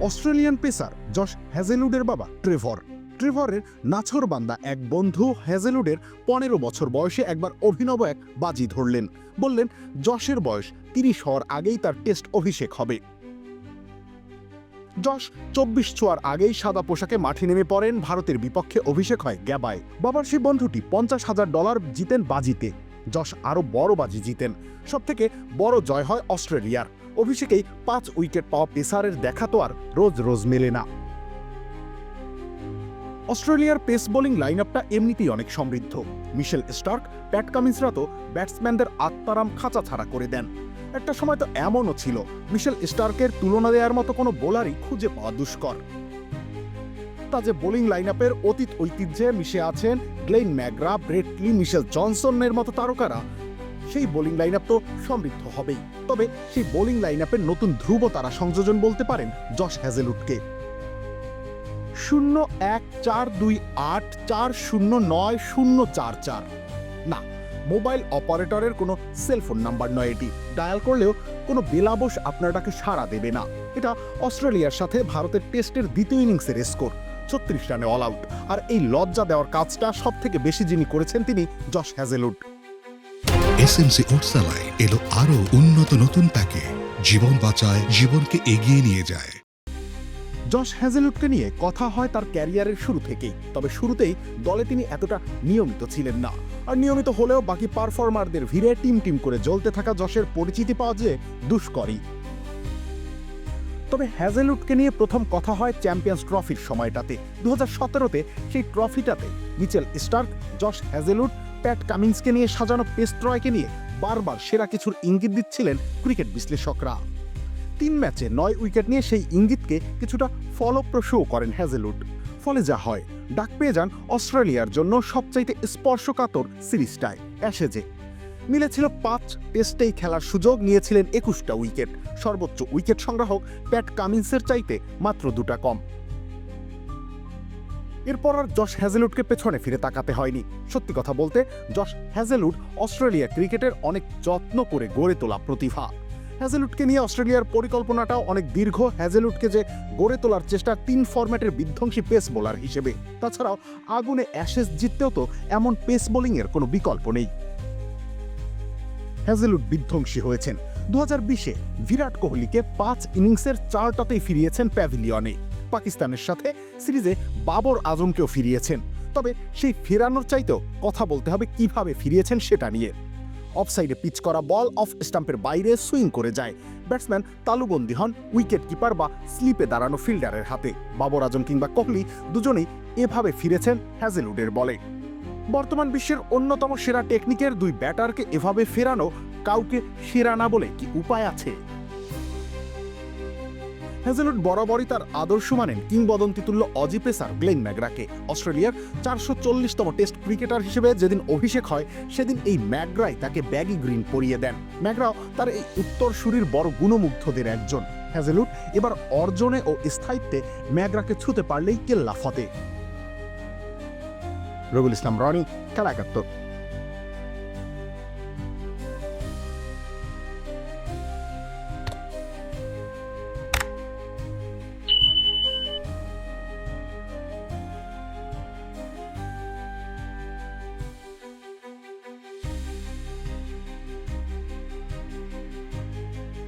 Australian pacer Josh হ্যাজেলুডের বাবা Trevor. ট্রেভরের নাছরবান্দা এক বন্ধু হ্যাজেলুডের পনেরো বছর বয়সে একবার অভিনব এক বাজি ধরলেন। বললেন যশের বয়স তিরিশ হওয়ার আগেই তার টেস্ট অভিষেক হবে। যশ চব্বিশ ছোয়ার আগেই সাদা পোশাকে মাঠে নেমে পড়েন। ভারতের বিপক্ষে অভিষেক হয় গ্যাবায়। বাবার সেই বন্ধুটি পঞ্চাশ হাজার ডলার জিতেন বাজিতে। যশ আরও বড় বাজি জিতেন। সবথেকে বড় জয় হয় অস্ট্রেলিয়ার। অভিষেকেই পাঁচ উইকেট পাওয়া পেসারের দেখা তো আর রোজ রোজ মেলে না। অস্ট্রেলিয়ার পেস বোলিং লাইন আপটা এমনিতেই অনেক সমৃদ্ধ। মিশেল স্টার্ক, প্যাট কামিন্সরা তো ব্যাটসম্যানদের আত্মারাম খাঁচা ছাড়া করে দেন। একটা সময় তো এমনও ছিল, মিশেল স্টার্কের তুলনা দেওয়ার মতো কোনো বোলারই খুঁজে পাওয়া দুষ্কর। তা যে বোলিং লাইন আপের অতীত ঐতিহ্যে মিশে আছেন Glenn McGrath Brett Lee Mitchell জনসনের মতো তারকারা সেই বোলিং লাইন তো সমৃদ্ধ হবেই। তবে সেই বোলিং লাইন নতুন ধ্রুব তারা সংযোজন বলতে পারেন জশ হ্যাজেলুটকে শূন্য এক চার দুই আট চার শূন্য নয় শূন্য চার চার। না মোবাইল অপারেটরের কোনো সেলফোন নাম্বার নয় এটি। ডায়াল করলেও কোনো বেলাবশ আপনারটাকে সাড়া দেবে না। এটা অস্ট্রেলিয়ার সাথে ভারতের টেস্টের দ্বিতীয় ইনিংসের স্কোর ছত্রিশ রানে অল আউট আর এই লজ্জা দেওয়ার কাজটা সব থেকে বেশি যিনি করেছেন তিনি জশ হ্যাজেলুড এসএমসি ওটসালাই এলো আরও উন্নত নতুন প্যাকে। জীবন বাঁচায়, জীবনকে এগিয়ে নিয়ে যায়। জশ হ্যাজেলুডকে নিয়ে কথা হয় তার ক্যারিয়ারের শুরু থেকেই। তবে শুরুতেই দলে তিনি এতটা নিয়মিত ছিলেন না। আর নিয়মিত হলেও বাকি পারফর্মারদের ভিড়ে টিম টিম করে জ্বলতে থাকা যশের পরিচিতি পাওয়া যে দুষ্করই। তবে হ্যাজেলুডকে নিয়ে প্রথম কথা হয় চ্যাম্পিয়ন্স ট্রফির সময়টাতে। দু হাজার সেই ট্রফিটাতে Mitchell Starc, Josh Hazlewood Pat কামিন্সকে নিয়ে সাজানো পেস্ট্রয়কে নিয়ে বারবার সেরা কিছুর ইঙ্গিত দিচ্ছিলেন ক্রিকেট বিশ্লেষকরা। তিন ম্যাচে নয় উইকেট নিয়ে সেই ইঙ্গিতকে কিছুটা ফলপ্রসূও করেন হ্যাজেলুড ফলে যা হয়, ডাক পেয়ে যান অস্ট্রেলিয়ার জন্য সবচাইতে স্পর্শকাতর সিরিজটায়, অ্যাশেজে। মিলেছিল পাঁচ টেস্টেই খেলার সুযোগ, নিয়েছিলেন একুশটা উইকেট। সর্বোচ্চ উইকেট সংগ্রাহক প্যাট কামিন্সের চাইতে মাত্র দুটা কম। এরপর আর জশ হ্যাজেলুডকে পেছনে ফিরে তাকাতে হয়নি। সত্যি কথা বলতে, জশ হ্যাজেলুড অস্ট্রেলিয়া ক্রিকেটের অনেক যত্ন করে গড়ে তোলা প্রতিভা। হ্যাজেলুডকে নিয়ে অস্ট্রেলিয়ার পরিকল্পনাটাও অনেক দীর্ঘ। হ্যাজেলুডকে যে গড়ে তোলার চেষ্টা তিন ফরম্যাটের বিধ্বংসী পেস বোলার হিসেবে। তাছাড়াও আগুনে অ্যাশেজ জিততেও তো এমন পেস বোলিংয়ের কোনো বিকল্প নেই। হ্যাজেলুড বিধ্বংসী হয়েছেন। দু বিশে বিরাট কোহলিকে পাঁচ ইনিংসের চারটাতেই ফিরিয়েছেন প্যাভিলিয়নে। পাকিস্তানের সাথে সিরিজে বাবর আজমকেও ফিরিয়েছেন। তবে সেই ফেরানোর চাইতেও কথা বলতে হবে কীভাবে ফিরিয়েছেন সেটা নিয়ে। অফসাইডে পিচ করা বল অফ স্টাম্পের বাইরে সুইং করে যায়। ব্যাটসম্যান তালুবন্দি হন উইকেট কিপার বা স্লিপে দাঁড়ানো ফিল্ডারের হাতে। বাবর আজম কিংবা কোহলি দুজনেই এভাবে ফিরেছেন হ্যাজেলউডের বলে। বর্তমান বিশ্বের অন্যতম সেরা টেকনিকের দুই ব্যাটারকে এভাবে ফেরানো কাউকে সেরা না বলে কি উপায় আছে? হ্যাজেলুড বরাবরই তার আদর্শ মানেন কিংবদন্তি তুল্য অজি পেসার গ্লেন ম্যাগ্রাকে। অস্ট্রেলিয়ার চারশো চল্লিশতম টেস্ট ক্রিকেটার হিসেবে যেদিন অভিষেক হয়, সেদিন এই ম্যাগ্রাই তাকে ব্যাগি গ্রিন পরিয়ে দেন। ম্যাগ্রাও তার এই উত্তরসূরির বড় গুণমুগ্ধদের একজন। হ্যাজেলুড এবার অর্জনে ও স্থায়িত্বে ম্যাগ্রাকে ছুতে পারলেই কেল্লা ফতে। রবিউল ইসলাম, রনি, খেলা একাত্তর।